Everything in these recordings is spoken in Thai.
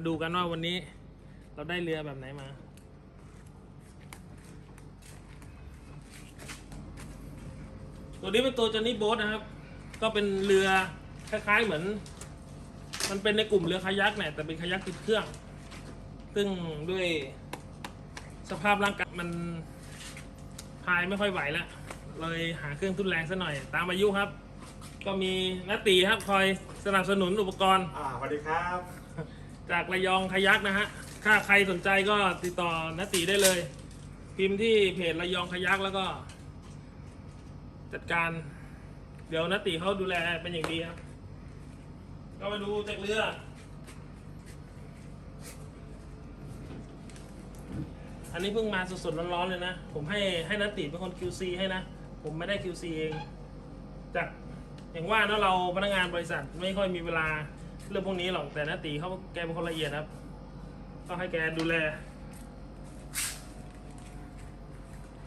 มาดูกันว่าวันนี้เราได้เรือแบบไหนมา ตัวนี้เป็นตัวจอนนี่โบ๊ทนะครับ ก็เป็นเรือคล้ายๆเหมือน มันเป็นในกลุ่มเรือคายักเนี่ยแต่เป็นคายักติดเครื่อง ซึ่งด้วยสภาพร่างกายมันพายไม่ค่อยไหวแล้ว เลยหาเครื่องทุนแรงซะหน่อย ตามอายุครับ ก็มีนัตตีครับคอยสนับสนุนอุปกรณ์ อ่าสวัสดีครับ จากระยองคยักนะฮะถ้าใครสนใจก็ติดต่อนัตตีได้เลย พิมพ์ที่เพจระยองคยักแล้วก็ จัดการ เดี๋ยวนัตตีเขาดูแลเป็นอย่างดีครับ ก็มาดูจากเรืออันนี้เพิ่งมาสดๆร้อนๆเลยนะ ผมให้ให้นัตติเป็นคน QC ให้นะ ผมไม่ได้ QC เอง จากอย่างว่าเนอะเราพนักงานบริษัทไม่ค่อยมีเวลา เรื่องพวกนี้หรอกแต่นาตีเขาแกเป็นคนละเอียดครับก็ให้แกดูแล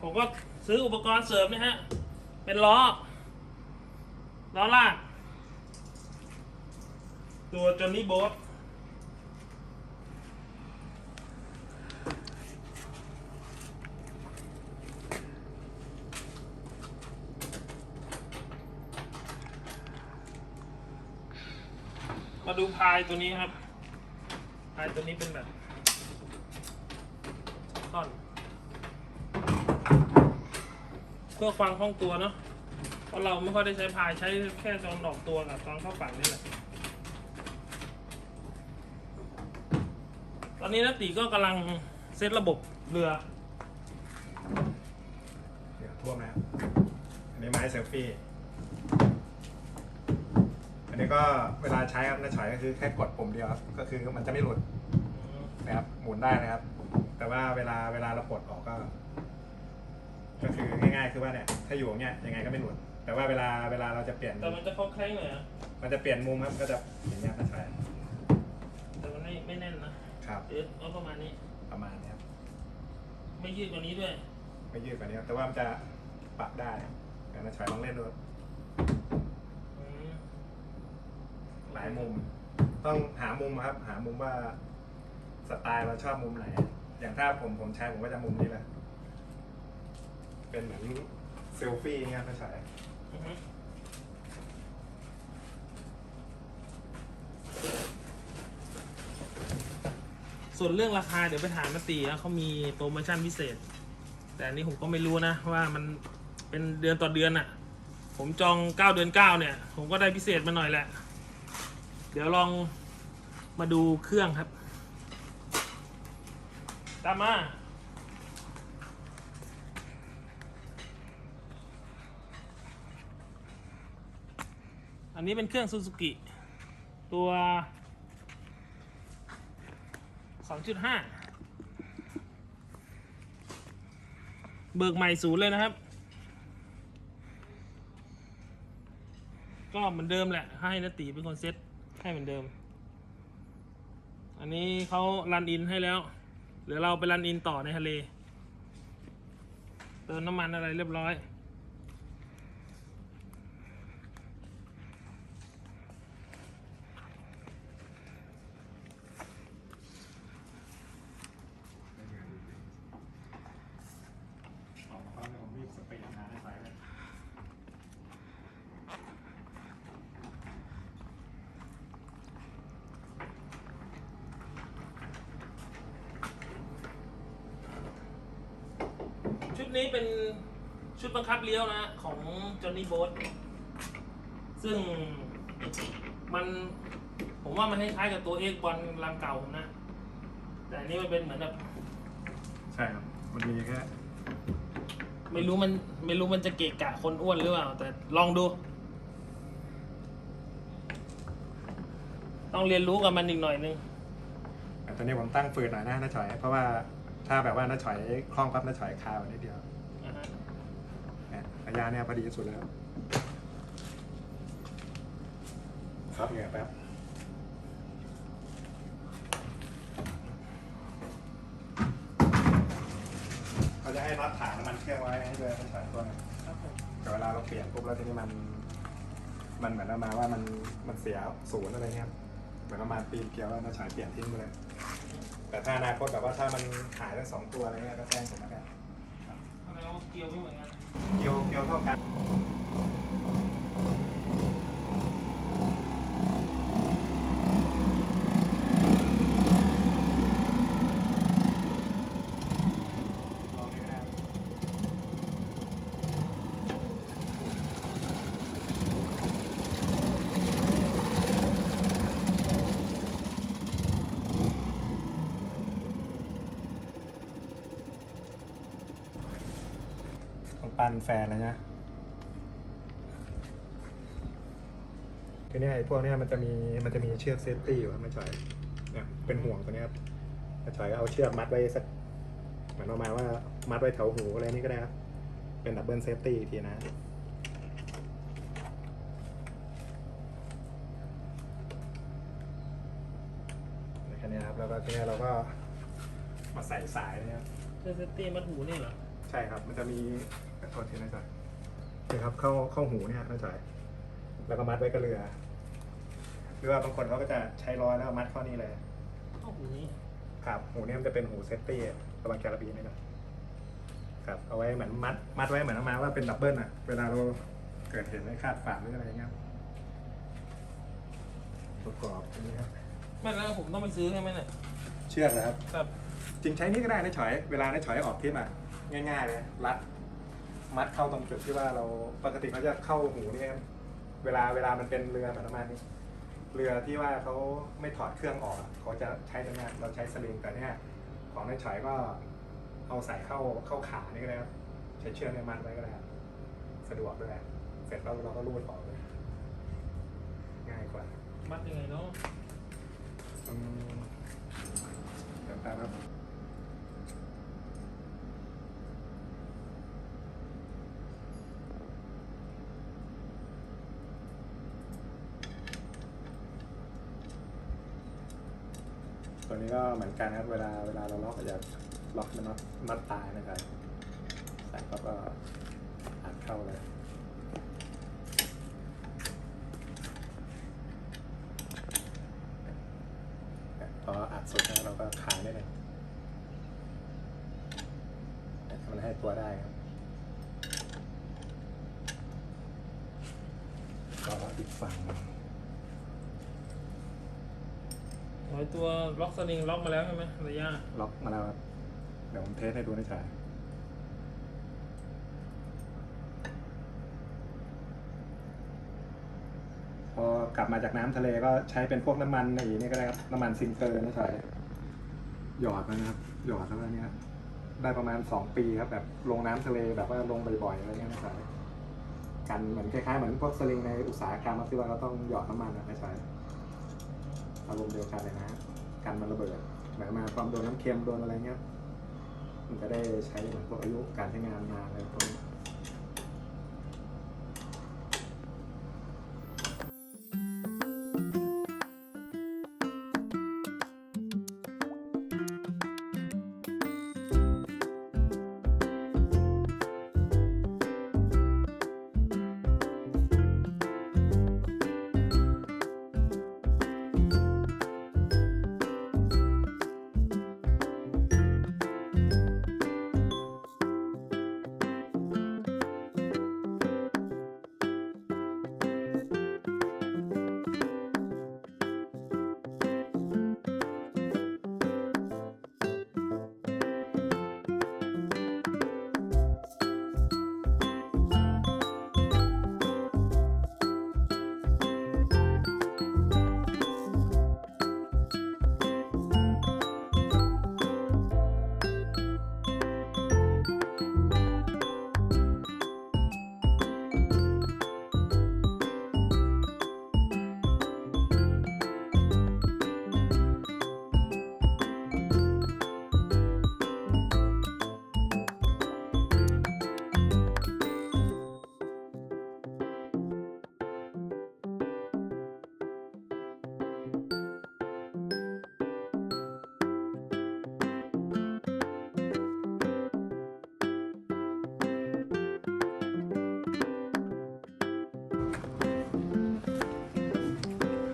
ผมก็ซื้ออุปกรณ์เสริมนะฮะ เป็นล้อ ล้อลาก ตัวจอนนี่โบ๊ท มาดูพายตัวนี้ครับ พายตัวนี้เป็นแบบท่อนเพื่อความคล่องตัวเนาะเพราะเราไม่ค่อยได้ใช้พายใช้แค่ตอนออกตัวกับตอนเข้าฝั่งนี่แหละตอนนี้นัตติก็กำลังเซตระบบเรือเดี๋ยวท่วมนะครับอันนี้ไม้เซลฟี่ อันนี้ก็เวลาใช้ครับน้าฉอยก็คือแค่กดปุ่มเดียวครับก็คือมันจะไม่หลุดนะครับหมุนได้นะครับ แต่ว่าเวลาเวลาเราปลดออกก็ ก็คือง่ายๆคือว่าเนี่ยถ้าอยู่อย่างเงี้ยยังไงก็ไม่หลุด แต่ว่าเวลาเวลาเราจะเปลี่ยนแต่มันจะคล้องแคล้งหน่อยอะมันจะเปลี่ยนมุมครับก็จะอย่างเงี้ยน้าฉอยแต่มันไม่ไม่แน่นนะครับเออเอาประมาณนี้ประมาณเนี้ยครับไม่ยืดกว่านี้ด้วย ไม่ยืดกว่านี้ครับแต่ว่ามันจะปรับได้เดี๋ยวน้าฉอยลองเล่นดู อืม หลายมุม ต้องหามุมครับ หามุมว่าสไตล์เราชอบมุมไหน อย่างถ้าผมผมใช้ผมก็จะมุมนี้แหละ เป็นเหมือนเซลฟี่เงี้ยไม่ใช่อือฮึส่วนเรื่องราคาเดี๋ยวไปถามมาตีนะเขามีโปรโมชั่นพิเศษ แต่อันนี้ผมก็ไม่รู้นะว่ามันเป็นเดือนต่อเดือนอะ่ะ ผมจองเก้าเดือนเก้าเนี่ย ผมก็ได้พิเศษมาหน่อยแหละ เดี๋ยวลองมาดูเครื่องครับ ตามมา อันนี้เป็นเครื่องซูซูกิตัว 2.5 เบิกใหม่ศูนย์เลยนะครับ ก็เหมือนเดิมแหละ ให้นตีเป็นคนเซ็ต ให้เหมือนเดิม อันนี้เขารันอินให้แล้วเดี๋ยวเราไปรันอินต่อในทะเล เติมน้ำมันอะไรเรียบร้อยชุดนี้ นี่เป็นชุดบังคับเลี้ยวนะ ของจอห์นนี่โบ๊ทซึ่งมันผมว่ามันคล้ายๆกับตัวเอ็กบอลลำเก่าผมนะ แต่อันนี้มันเป็นเหมือนแบบใช่ครับ มันมีแค่ไม่รู้มันไม่รู้มันจะเกะกะคนอ้วนหรือเปล่า แต่ลองดู ต้องเรียนรู้กับมันอีกหน่อยนึงแต่ตอนนี้ผมตั้งฝืนหน่อยนะน้าฉอย เพราะว่า ถ้าแบบว่าน้าฉอยคล่องปั๊บน้าฉอยคาวนิดเดียวนะฮะเนี่ยระยะเนี่ยพอดีที่สุดแล้วครับเหงื่อแป๊บเขาจะให้น็อตถ่านน้ำมันเครื่องไว้ให้ด้วยน้าฉอยตัวหนึง ครับผมแต่เวลาเราเปลี่ยนปุ๊บแล้วทีนี้มัน มันเหมือนประมาณว่ามันมันเสียศูนย์อะไรเงี้ยครับมือนประมาณปีนเกลียวแล้วน้าฉายเปลี่ยนทิ้งไปเลย แต่ถ้าอนาคตแบบว่าถ้ามันหายทั้งสองตัวอะไรเงี้ยก็แจ้งผมแล้วกันอะไรว่าเกียวไม่เหมือนกัน เกลียวเกลียวเท่ากัน ลองดูนะครับ ของ ปันแฟนเลยนะคือเนี่ยไอ้พวกเนี้ยมันจะมีมันจะมีเชือกเซฟตี้อยู่ครับไม่จ่อยเนี่ยเป็นห่วงตัวเนี้ยครับไม่จ่อยก็เอาเชือกมัดไว้สักเหมือนประมาณว่ามัดไว้แถวหูอะไรนี่ก็ได้ครับ เป็นดับเบิลเซฟตี้อีกทีนะ แค่นี้ครับ แล้วก็ทีนี้เราก็มาใส่สายนะครับเซนเซตี้มัดหูนี่เหรอ ใช่ครับ มันจะมี โทษทีนะจ๊ะนี่ครับเข้าเข้าหูเนี่ยนะจ๊ะแล้วก็มัดไว้กับเรือ หรือว่าบางคนเขาก็จะใช้ร้อยแล้วก็มัดข้อนี้เลยเข้าหูนี่ครับหูเนี่ยมันจะเป็นหูเซฟตี้ระหว่างแคลาบีนี่นะครับเอาไว้เหมือนมัดมัดไว้เหมือนประมาณว่าเป็นดับเบิลอะเวลาเราเกิดเหตุไม่คาดฝันหรืออะไรเงี้ยครับประกอบอันนี้ครับไม่แล้วผมต้องไปซื้อใช่ไหมเนี่ยเชือกนะครับแบบจริงใช้นี่ก็ได้นะฉอย เวลานะฉอยออกทริปอะง่ายๆเลยรัด มัดเข้าตรงจุดที่ว่าเราปกติเขาจะเข้าหูเนี่ยครับเวลาเวลามันเป็นเรือแบบประมาณนี้ เรือที่ว่าเขาไม่ถอดเครื่องออกอะเขาจะใช้ตรงนี้เราใช้สลิงแต่เนี่ยของในฉอยก็เอาใส่เข้าเข้าขานี่ก็ได้ครับใช้เชือกเนี่ยมัดไว้ก็ได้ครับสะดวกด้วยเสร็จแล้วเราก็รูดออกเลยง่ายกว่ามัดยังไงเนาะอืมเดี๋ยวแป๊บครับ ตัวนี้ก็เหมือนกันครับ เวลาเวลาเราล็อกก็จะล็อกมันน็อตายนะครับใส่ก็ก็อัดเข้าเลยพออัดสุดแล้วเราก็คลายได้เลยมันให้ตัวได้ครับก็อีกฝั่งหนึ่ง หอย ตัวล็อกสลิงล็อกมาแล้วใช่ไหมระยะล็อกมาแล้วครับ เดี๋ยวผมเทสให้ดูนะจ๊ะพอกลับมาจากน้ำทะเลก็ใช้เป็นพวกน้ำมันอะไรนี่ก็ได้ครับ น้ำมันซิงเกอร์นะจ๊ะหยอดมันนะครับ หยอดแล้วก็เนี่ยได้ประมาณสองปีครับ แบบลงน้ำทะเลแบบว่าลงบ่อยๆอะไรเงี้ยนะจ๊ะกันเหมือนคล้ายๆเหมือนพวกสลิงในอุตสาหกรรมที่ว่าเราต้องหยอดน้ำมันนะจ๊ะ อารมณ์เดียวกันเลยนะกันมันระเบิดหมายมาความโดนน้ำเค็มโดนอะไรเงี้ยมันจะได้ใช้เหมือนพวกอายุการใช้งานนานอะไรพวกนี้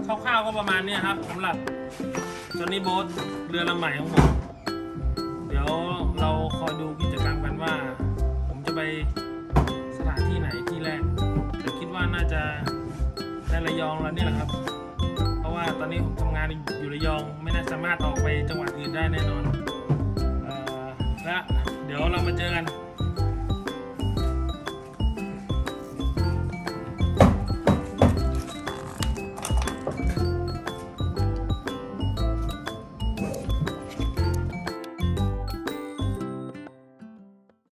คร่าวๆก็ประมาณนี้ครับสำหรับจอนนี่โบ๊ทเรือลำใหม่ของผมเดี๋ยวเราคอยดูกิจกรรมกันว่า ผมจะไปสถานที่ไหนที่แรก แต่คิดว่าน่าจะในระยองแล้วนี่แหละครับ เพราะว่าตอนนี้ผมทำงานอยู่ระยองไม่น่าสามารถออกไปจังหวัดอื่นได้แน่นอนออและเดี๋ยวเรามาเจอกัน